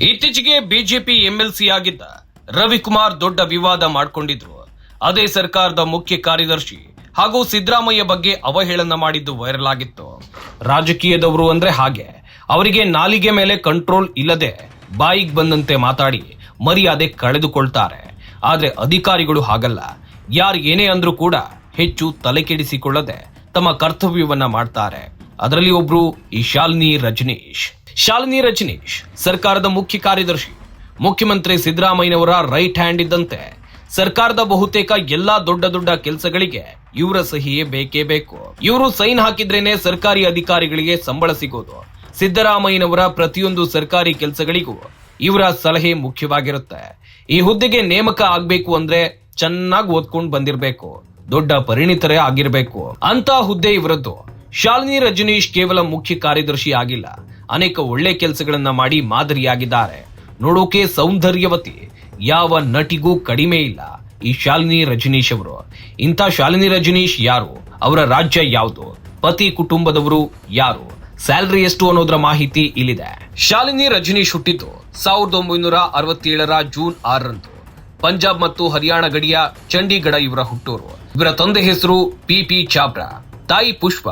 ಇತ್ತೀಚೆಗೆ BJP MLC ಆಗಿದ್ದ ರವಿಕುಮಾರ್ ದೊಡ್ಡ ವಿವಾದ ಮಾಡಿಕೊಂಡಿದ್ರು. ಅದೇ ಸರ್ಕಾರದ ಮುಖ್ಯ ಕಾರ್ಯದರ್ಶಿ ಹಾಗೂ ಸಿದ್ದರಾಮಯ್ಯ ಬಗ್ಗೆ ಅವಹೇಳನ ಮಾಡಿದ್ದು ವೈರಲ್ ಆಗಿತ್ತು. ರಾಜಕೀಯದವರು ಅಂದ್ರೆ ಹಾಗೆ. ಅವರಿಗೆ ನಾಲಿಗೆ ಮೇಲೆ ಕಂಟ್ರೋಲ್ ಇಲ್ಲದೆ ಬಾಯಿಗೆ ಬಂದಂತೆ ಮಾತಾಡಿ ಮರ್ಯಾದೆ ಕಳೆದುಕೊಳ್ತಾರೆ. ಆದ್ರೆ ಅಧಿಕಾರಿಗಳು ಹಾಗಲ್ಲ. ಯಾರು ಏನೇ ಅಂದ್ರೂ ಕೂಡ ಹೆಚ್ಚು ತಲೆಕೆಡಿಸಿಕೊಳ್ಳದೆ ತಮ್ಮ ಕರ್ತವ್ಯವನ್ನ ಮಾಡ್ತಾರೆ. ಅದರಲ್ಲಿ ಒಬ್ರು ಈ ಶಾಲಿನಿ ರಜನೀಶ್. ಶಾಲಿನಿ ರಜನೀಶ್, ಸರ್ಕಾರದ ಮುಖ್ಯ ಕಾರ್ಯದರ್ಶಿ. ಮುಖ್ಯಮಂತ್ರಿ ಸಿದ್ದರಾಮಯ್ಯನವರ ರೈಟ್ ಹ್ಯಾಂಡ್ ಇದ್ದಂತೆ ಸರ್ಕಾರದ ಬಹುತೇಕ ಎಲ್ಲಾ ದೊಡ್ಡ ದೊಡ್ಡ ಕೆಲಸಗಳಿಗೆ ಇವರ ಸಹಿಯೇ ಬೇಕೇ ಬೇಕು. ಇವರು ಸೈನ್ ಹಾಕಿದ್ರೇನೆ ಸರ್ಕಾರಿ ಅಧಿಕಾರಿಗಳಿಗೆ ಸಂಬಳ ಸಿಗೋದು. ಸಿದ್ದರಾಮಯ್ಯನವರ ಪ್ರತಿಯೊಂದು ಸರ್ಕಾರಿ ಕೆಲಸಗಳಿಗೂ ಇವರ ಸಲಹೆ ಮುಖ್ಯವಾಗಿರುತ್ತೆ. ಈ ಹುದ್ದೆಗೆ ನೇಮಕ ಆಗ್ಬೇಕು ಅಂದ್ರೆ ಚೆನ್ನಾಗಿ ಓದ್ಕೊಂಡು ಬಂದಿರಬೇಕು. ದೊಡ್ಡ ಪರಿಣಿತರೇ ಆಗಿರ್ಬೇಕು. ಅಂತ ಹುದ್ದೆ ಇವರದ್ದು. ಶಾಲಿನಿ ರಜನೀಶ್ ಕೇವಲ ಮುಖ್ಯ ಕಾರ್ಯದರ್ಶಿ ಆಗಿಲ್ಲ. ಅನೇಕ ಒಳ್ಳೆ ಕೆಲಸಗಳನ್ನ ಮಾಡಿ ಮಾದರಿಯಾಗಿದ್ದಾರೆ. ನೋಡೋಕೆ ಸೌಂದರ್ಯವತಿ. ಯಾವ ನಟಿಗೂ ಕಡಿಮೆ ಇಲ್ಲ ಈ ಶಾಲಿನಿ ರಜನೀಶ್ ಅವರು. ಇಂಥ ಶಾಲಿನಿ ರಜನೀಶ್ ಯಾರು? ಅವರ ರಾಜ್ಯ ಯಾವುದು? ಪತಿ ಕುಟುಂಬದವರು ಯಾರು? ಸ್ಯಾಲರಿ ಎಷ್ಟು ಅನ್ನೋದ್ರ ಮಾಹಿತಿ ಇಲ್ಲಿದೆ. ಶಾಲಿನಿ ರಜನೀಶ್ ಹುಟ್ಟಿದ್ದು ಸಾವಿರದ ಒಂಬೈನೂರ ಅರವತ್ತೇಳರ ಜೂನ್ ಆರರಂದು. ಪಂಜಾಬ್ ಮತ್ತು ಹರಿಯಾಣ ಗಡಿಯ ಚಂಡೀಗಢ ಇವರ ಹುಟ್ಟೂರು. ಇವರ ತಂದೆ ಹೆಸರು ಪಿ ಪಿ ಚಾಬ್ರಾ ತಾಯಿ ಪುಷ್ಪ.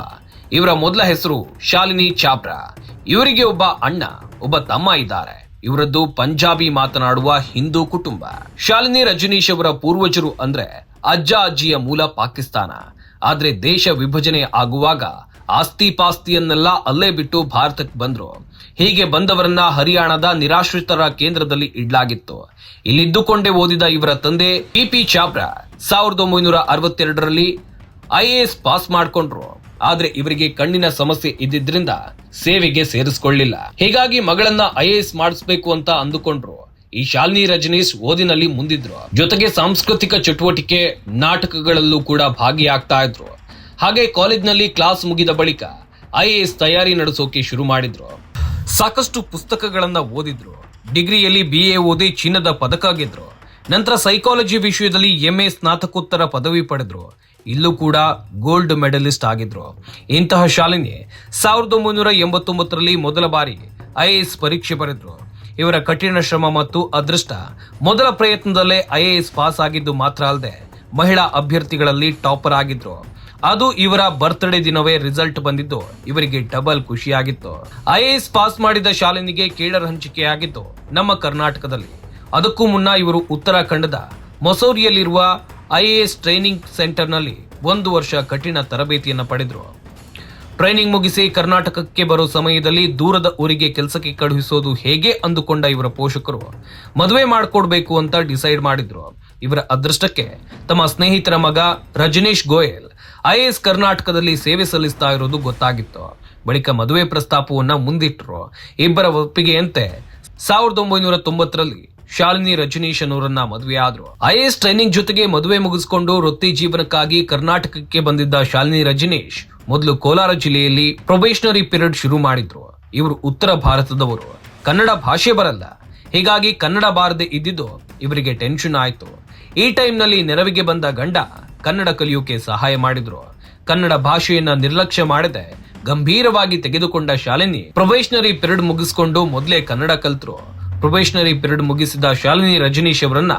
ಇವರ ಮೊದಲ ಹೆಸರು ಶಾಲಿನಿ ಚಾಬ್ರಾ ಇವರಿಗೆ ಒಬ್ಬ ಅಣ್ಣ, ಒಬ್ಬ ತಮ್ಮ ಇದ್ದಾರೆ. ಇವರದ್ದು ಪಂಜಾಬಿ ಮಾತನಾಡುವ ಹಿಂದೂ ಕುಟುಂಬ. ಶಾಲಿನಿ ರಜನೀಶ್ ಅವರ ಪೂರ್ವಜರು ಅಂದ್ರೆ ಅಜ್ಜ ಅಜ್ಜಿಯ ಮೂಲ ಪಾಕಿಸ್ತಾನ. ಆದ್ರೆ ದೇಶ ವಿಭಜನೆ ಆಗುವಾಗ ಆಸ್ತಿ ಪಾಸ್ತಿಯನ್ನೆಲ್ಲ ಅಲ್ಲೇ ಬಿಟ್ಟು ಭಾರತಕ್ಕೆ ಬಂದ್ರು. ಹೀಗೆ ಬಂದವರನ್ನ ಹರಿಯಾಣದ ನಿರಾಶ್ರಿತರ ಕೇಂದ್ರದಲ್ಲಿ ಇಡ್ಲಾಗಿತ್ತು. ಇಲ್ಲಿದ್ದುಕೊಂಡೇ ಓದಿದ ಇವರ ತಂದೆ ಪಿ ಪಿ ಚಾಬ್ರಾ ಸಾವಿರದ ಒಂಬೈನೂರ ಅರವತ್ತೆರಡರಲ್ಲಿ ಐಎಎಸ್ ಪಾಸ್ ಮಾಡ್ಕೊಂಡ್ರು. ಆದ್ರೆ ಇವರಿಗೆ ಕಣ್ಣಿನ ಸಮಸ್ಯೆ ಇದ್ದಿದ್ರಿಂದ ಸೇವೆಗೆ ಸೇರಿಸಿಕೊಳ್ಳಿಲ್ಲ. ಹೀಗಾಗಿ ಮಗಳನ್ನ ಐಎಎಸ್ ಮಾಡಿಸ್ಬೇಕು ಅಂತ ಅಂದುಕೊಂಡ್ರು. ಈ ಶಾಲಿನಿ ರಜನೀಶ್ ಓದಿನಲ್ಲಿ ಮುಂದಿದ್ರು. ಜೊತೆಗೆ ಸಾಂಸ್ಕೃತಿಕ ಚಟುವಟಿಕೆ ನಾಟಕಗಳಲ್ಲೂ ಕೂಡ ಭಾಗಿಯಾಗ್ತಾ ಇದ್ರು. ಹಾಗೆ ಕಾಲೇಜ್ನಲ್ಲಿ ಕ್ಲಾಸ್ ಮುಗಿದ ಬಳಿಕ ಐಎಎಸ್ ತಯಾರಿ ನಡೆಸೋಕೆ ಶುರು ಮಾಡಿದ್ರು. ಸಾಕಷ್ಟು ಪುಸ್ತಕಗಳನ್ನ ಓದಿದ್ರು. ಡಿಗ್ರಿಯಲ್ಲಿ ಬಿ ಎ ಓದಿ ಚಿನ್ನದ ಪದಕ ಗೆದ್ರು. ನಂತರ ಸೈಕಾಲಜಿ ವಿಷಯದಲ್ಲಿ ಎಂ ಎ ಸ್ನಾತಕೋತ್ತರ ಪದವಿ ಪಡೆದ್ರು. ಇಲ್ಲೂ ಕೂಡ ಗೋಲ್ಡ್ ಮೆಡಲಿಸ್ಟ್ ಆಗಿದ್ರು. ಇಂತಹ ಶಾಲಿನಿ ಸಾವಿರದ ಒಂಬೈನೂರ ಎಂಬತ್ತೊಂಬತ್ತರಲ್ಲಿ ಮೊದಲ ಬಾರಿ ಐಎಎಸ್ ಪರೀಕ್ಷೆ ಬರೆದ್ರು. ಇವರ ಕಠಿಣ ಶ್ರಮ ಮತ್ತು ಅದೃಷ್ಟ ಮೊದಲ ಪ್ರಯತ್ನದಲ್ಲೇ ಐಎಎಸ್ ಪಾಸ್ ಆಗಿದ್ದು ಮಾತ್ರ ಅಲ್ಲದೆ ಮಹಿಳಾ ಅಭ್ಯರ್ಥಿಗಳಲ್ಲಿ ಟಾಪರ್ ಆಗಿದ್ರು. ಅದು ಇವರ ಬರ್ತ್ಡೇ ದಿನವೇ ರಿಸಲ್ಟ್ ಬಂದಿದ್ದು. ಇವರಿಗೆ ಡಬಲ್ ಖುಷಿಯಾಗಿತ್ತು. ಐಎಎಸ್ ಪಾಸ್ ಮಾಡಿದ ಶಾಲಿನಿಗೆ ಕೇಳರ್ ಹಂಚಿಕೆಯಾಗಿದ್ದು ನಮ್ಮ ಕರ್ನಾಟಕದಲ್ಲಿ. ಅದಕ್ಕೂ ಮುನ್ನ ಇವರು ಉತ್ತರಾಖಂಡದ ಮೊಸೌರಿಯಲ್ಲಿರುವ ಐಎಎಸ್ ಟ್ರೈನಿಂಗ್ ಸೆಂಟರ್ನಲ್ಲಿ ಒಂದು ವರ್ಷ ಕಠಿಣ ತರಬೇತಿಯನ್ನು ಪಡೆದ್ರು. ಟ್ರೈನಿಂಗ್ ಮುಗಿಸಿ ಕರ್ನಾಟಕಕ್ಕೆ ಬರೋ ಸಮಯದಲ್ಲಿ ದೂರದ ಊರಿಗೆ ಕೆಲಸಕ್ಕೆ ಕಳುಹಿಸೋದು ಹೇಗೆ ಅಂದುಕೊಂಡ ಇವರ ಪೋಷಕರು, ಮದುವೆ ಮಾಡಿಕೊಡ್ಬೇಕು ಅಂತ ಡಿಸೈಡ್ ಮಾಡಿದ್ರು. ಇವರ ಅದೃಷ್ಟಕ್ಕೆ ತಮ್ಮ ಸ್ನೇಹಿತರ ಮಗ ರಜನೀಶ್ ಗೋಯಲ್ ಐಎಎಸ್ ಕರ್ನಾಟಕದಲ್ಲಿ ಸೇವೆ ಸಲ್ಲಿಸ್ತಾ ಇರೋದು ಗೊತ್ತಾಗಿತ್ತು. ಬಳಿಕ ಮದುವೆ ಪ್ರಸ್ತಾಪವನ್ನು ಮುಂದಿಟ್ಟರು ಇಬ್ಬರ ಒಪ್ಪಿಗೆಯಂತೆ ಸಾವಿರದ ಒಂಬೈನೂರ ತೊಂಬತ್ತರಲ್ಲಿ ಶಾಲಿನಿ ರಜನೀಶ್ ಅನ್ನೋರನ್ನ ಮದುವೆ ಆದ್ರು. ಐಎಎಸ್ ಟ್ರೈನಿಂಗ್ ಜೊತೆಗೆ ಮದುವೆ ಮುಗಿಸಿಕೊಂಡು ವೃತ್ತಿ ಜೀವನಕ್ಕಾಗಿ ಕರ್ನಾಟಕಕ್ಕೆ ಬಂದಿದ್ದ ಶಾಲಿನಿ ರಜನೀಶ್ ಮೊದಲು ಕೋಲಾರ ಜಿಲ್ಲೆಯಲ್ಲಿ ಪ್ರೊಬೇಷನರಿ ಪೀರಿಯಡ್ ಶುರು ಮಾಡಿದ್ರು. ಇವರು ಉತ್ತರ ಭಾರತದವರು. ಕನ್ನಡ ಭಾಷೆ ಬರಲ್ಲ. ಹೀಗಾಗಿ ಕನ್ನಡ ಬಾರದೆ ಇದ್ದಿದ್ದು ಇವರಿಗೆ ಟೆನ್ಷನ್ ಆಯ್ತು. ಈ ಟೈಮ್ನಲ್ಲಿ ನೆರವಿಗೆ ಬಂದ ಗಂಡ ಕನ್ನಡ ಕಲಿಯೋಕೆ ಸಹಾಯ ಮಾಡಿದ್ರು. ಕನ್ನಡ ಭಾಷೆಯನ್ನ ನಿರ್ಲಕ್ಷ್ಯ ಮಾಡದೆ ಗಂಭೀರವಾಗಿ ತೆಗೆದುಕೊಂಡ ಶಾಲಿನಿ ಪ್ರೊಬೇಷನರಿ ಪೀರಿಯಡ್ ಮುಗಿಸ್ಕೊಂಡು ಮೊದಲೇ ಕನ್ನಡ ಕಲ್ತರು. ಪ್ರೊಬೇಷನರಿ ಪಿರಿಯಡ್ ಮುಗಿಸಿದ ಶಾಲಿನಿ ರಜನೀಶ್ ಅವರನ್ನ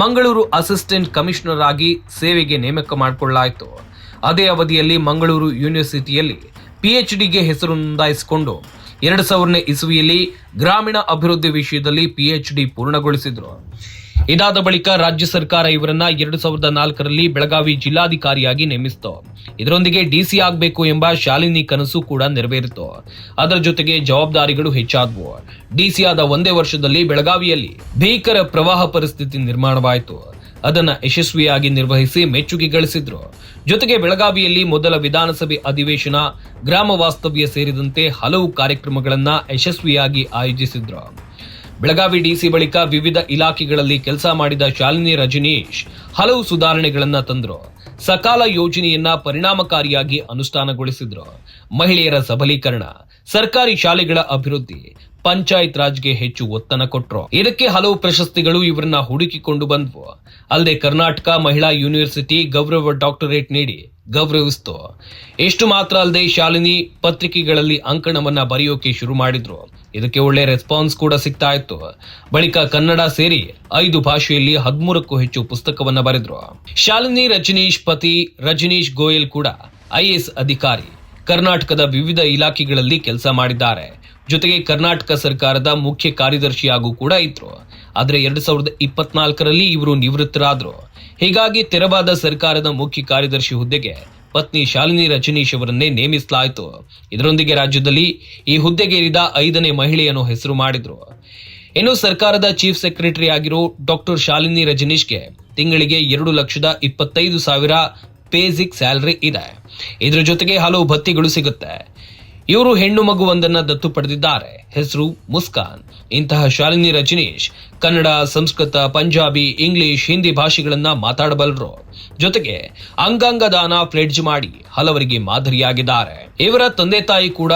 ಮಂಗಳೂರು ಅಸಿಸ್ಟೆಂಟ್ ಕಮಿಷನರ್ ಆಗಿ ಸೇವೆಗೆ ನೇಮಕ ಮಾಡಿಕೊಳ್ಳಲಾಯಿತು. ಅದೇ ಅವಧಿಯಲ್ಲಿ ಮಂಗಳೂರು ಯೂನಿವರ್ಸಿಟಿಯಲ್ಲಿ ಪಿಎಚ್ ಡಿಗೆ ಹೆಸರು ನೋಂದಾಯಿಸಿಕೊಂಡು ಎರಡು ಸಾವಿರನೇ ಇಸುವಿಯಲ್ಲಿ ಗ್ರಾಮೀಣ ಅಭಿವೃದ್ಧಿ ವಿಷಯದಲ್ಲಿ ಪಿಎಚ್ ಡಿ ಪೂರ್ಣಗೊಳಿಸಿದ್ರು. ಇದಾದ ಬಳಿಕ ರಾಜ್ಯ ಸರ್ಕಾರ ಇವರನ್ನ ಎರಡು ಸಾವಿರದ ನಾಲ್ಕರಲ್ಲಿ ಬೆಳಗಾವಿ ಜಿಲ್ಲಾಧಿಕಾರಿಯಾಗಿ ನೇಮಿಸಿತು. ಇದರೊಂದಿಗೆ ಡಿಸಿ ಆಗಬೇಕು ಎಂಬ ಶಾಲಿನಿ ಕನಸು ಕೂಡ ನೆರವೇರಿತು. ಅದರ ಜೊತೆಗೆ ಜವಾಬ್ದಾರಿಗಳು ಹೆಚ್ಚಾದವು. ಡಿಸಿ ಆದ ಒಂದೇ ವರ್ಷದಲ್ಲಿ ಬೆಳಗಾವಿಯಲ್ಲಿ ಭೀಕರ ಪ್ರವಾಹ ಪರಿಸ್ಥಿತಿ ನಿರ್ಮಾಣವಾಯಿತು. ಅದನ್ನ ಯಶಸ್ವಿಯಾಗಿ ನಿರ್ವಹಿಸಿ ಮೆಚ್ಚುಗೆ ಗಳಿಸಿದ್ರು. ಜೊತೆಗೆ ಬೆಳಗಾವಿಯಲ್ಲಿ ಮೊದಲ ವಿಧಾನಸಭೆ ಅಧಿವೇಶನ, ಗ್ರಾಮ ವಾಸ್ತವ್ಯ ಸೇರಿದಂತೆ ಹಲವು ಕಾರ್ಯಕ್ರಮಗಳನ್ನ ಯಶಸ್ವಿಯಾಗಿ ಆಯೋಜಿಸಿದ್ರು. ಬೆಳಗಾವಿ ಡಿಸಿ ಬಳಿಕ ವಿವಿಧ ಇಲಾಖೆಗಳಲ್ಲಿ ಕೆಲಸ ಮಾಡಿದ ಶಾಲಿನಿ ರಜನೀಶ್ ಹಲವು ಸುಧಾರಣೆಗಳನ್ನ ತಂದ್ರು. ಸಕಾಲ ಯೋಜನೆಯನ್ನ ಪರಿಣಾಮಕಾರಿಯಾಗಿ ಅನುಷ್ಠಾನಗೊಳಿಸಿದ್ರು. ಮಹಿಳೆಯರ ಸಬಲೀಕರಣ, ಸರ್ಕಾರಿ ಶಾಲೆಗಳ ಅಭಿವೃದ್ಧಿ, ಪಂಚಾಯತ್ ರಾಜ್ಗೆ ಹೆಚ್ಚು ಒತ್ತನ ಕೊಟ್ರು. ಇದಕ್ಕೆ ಹಲವು ಪ್ರಶಸ್ತಿಗಳು ಇವರನ್ನ ಹುಡುಕಿಕೊಂಡು ಬಂದ್ವು. ಅಲ್ಲದೆ ಕರ್ನಾಟಕ ಮಹಿಳಾ ಯೂನಿವರ್ಸಿಟಿ ಗೌರವ ಡಾಕ್ಟರೇಟ್ ನೀಡಿ ಗೌರವಿಸ್ತು. ಇಷ್ಟು ಮಾತ್ರ ಅಲ್ಲದೆ ಶಾಲಿನಿ ಪತ್ರಿಕೆಗಳಲ್ಲಿ ಅಂಕಣವನ್ನ ಬರೆಯೋಕೆ ಶುರು ಮಾಡಿದ್ರು. ಇದಕ್ಕೆ ಒಳ್ಳೆ ರೆಸ್ಪಾನ್ಸ್ ಕೂಡ ಸಿಗ್ತಾ ಇತ್ತು. ಬಳಿಕ ಕನ್ನಡ ಸೇರಿ ಐದು ಭಾಷೆಯಲ್ಲಿ ಹದಿಮೂರಕ್ಕೂ ಹೆಚ್ಚು ಪುಸ್ತಕವನ್ನ ಬರೆದ್ರು. ಶಾಲಿನಿ ರಜನೀಶ್ ಪತಿ ರಜನೀಶ್ ಗೋಯಲ್ ಕೂಡ ಐಎಎಸ್ ಅಧಿಕಾರಿ, ಕರ್ನಾಟಕದ ವಿವಿಧ ಇಲಾಖೆಗಳಲ್ಲಿ ಕೆಲಸ ಮಾಡಿದ್ದಾರೆ. ಜೊತೆಗೆ ಕರ್ನಾಟಕ ಸರ್ಕಾರದ ಮುಖ್ಯ ಕಾರ್ಯದರ್ಶಿಯಾಗೂ ಕೂಡ ಇದ್ರು. ಆದ್ರೆ ಎರಡ್ ಸಾವಿರದ ಇಪ್ಪತ್ನಾಲ್ಕರಲ್ಲಿ ಇವರು ನಿವೃತ್ತರಾದ್ರು. ಹೀಗಾಗಿ ತೆರವಾದ ಸರ್ಕಾರದ ಮುಖ್ಯ ಕಾರ್ಯದರ್ಶಿ ಹುದ್ದೆಗೆ ಪತ್ನಿ ಶಾಲಿನಿ ರಜನೀಶ್ ಅವರನ್ನೇ ನೇಮಿಸಲಾಯಿತು. ಇದರೊಂದಿಗೆ ರಾಜ್ಯದಲ್ಲಿ ಈ ಹುದ್ದೆಗೇರಿದ ಐದನೇ ಮಹಿಳೆಯನ್ನು ಹೆಸರು ಮಾಡಿದ್ರು. ಇನ್ನು ಸರ್ಕಾರದ ಚೀಫ್ ಸೆಕ್ರೆಟರಿ ಆಗಿರೋ ಡಾಕ್ಟರ್ ಶಾಲಿನಿ ರಜನೀಶ್ಗೆ ತಿಂಗಳಿಗೆ ಎರಡು ಲಕ್ಷದ ಇಪ್ಪತ್ತೈದು ಸಾವಿರ ಬೇಸಿಕ್ ಸ್ಯಾಲರಿ ಇದೆ. ಇದರ ಜೊತೆಗೆ ಹಲವು ಭತ್ತಿಗಳು ಸಿಗುತ್ತೆ. ಇವರು ಹೆಣ್ಣು ಮಗುವೊಂದನ್ನ ದತ್ತು ಪಡೆದಿದ್ದಾರೆ. ಹೆಸರು ಮುಸ್ಕಾನ್. ಇಂತಹ ಶಾಲಿನಿ ರಜನೀಶ್, ಕನ್ನಡ, ಸಂಸ್ಕೃತ, ಪಂಜಾಬಿ, ಇಂಗ್ಲಿಷ್, ಹಿಂದಿ ಭಾಷೆಗಳನ್ನ ಮಾತಾಡಬಲ್ಲರು. ಜೊತೆಗೆ ಅಂಗಾಂಗ ದಾನ ಫ್ಲೆಡ್ಜ್ ಮಾಡಿ ಹಲವರಿಗೆ ಮಾದರಿಯಾಗಿದ್ದಾರೆ. ಇವರ ತಂದೆ ತಾಯಿ ಕೂಡ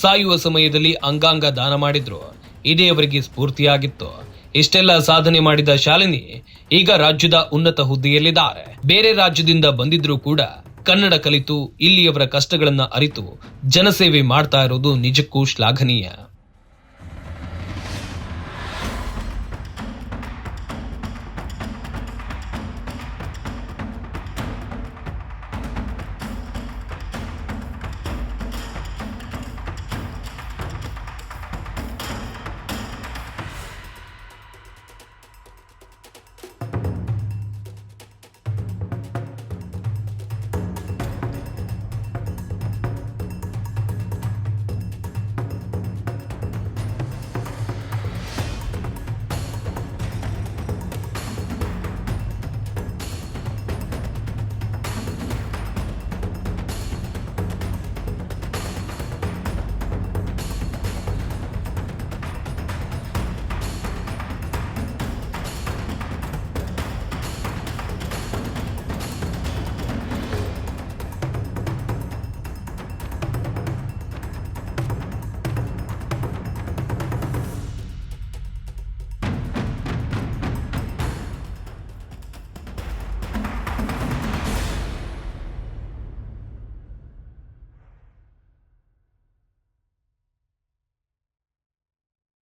ಸಾಯುವ ಸಮಯದಲ್ಲಿ ಅಂಗಾಂಗ ದಾನ ಮಾಡಿದ್ರು. ಇದೇ ಅವರಿಗೆ ಸ್ಫೂರ್ತಿಯಾಗಿತ್ತು. ಇಷ್ಟೆಲ್ಲ ಸಾಧನೆ ಮಾಡಿದ ಶಾಲಿನಿ ಈಗ ರಾಜ್ಯದ ಉನ್ನತ ಹುದ್ದೆಯಲ್ಲಿದ್ದಾರೆ. ಬೇರೆ ರಾಜ್ಯದಿಂದ ಬಂದಿದ್ರೂ ಕೂಡ ಕನ್ನಡ ಕಲಿತು ಇಲ್ಲಿಯವರ ಕಷ್ಟಗಳನ್ನು ಅರಿತು ಜನಸೇವೆ ಮಾಡ್ತಾ ಇರೋದು ನಿಜಕ್ಕೂ ಶ್ಲಾಘನೀಯ.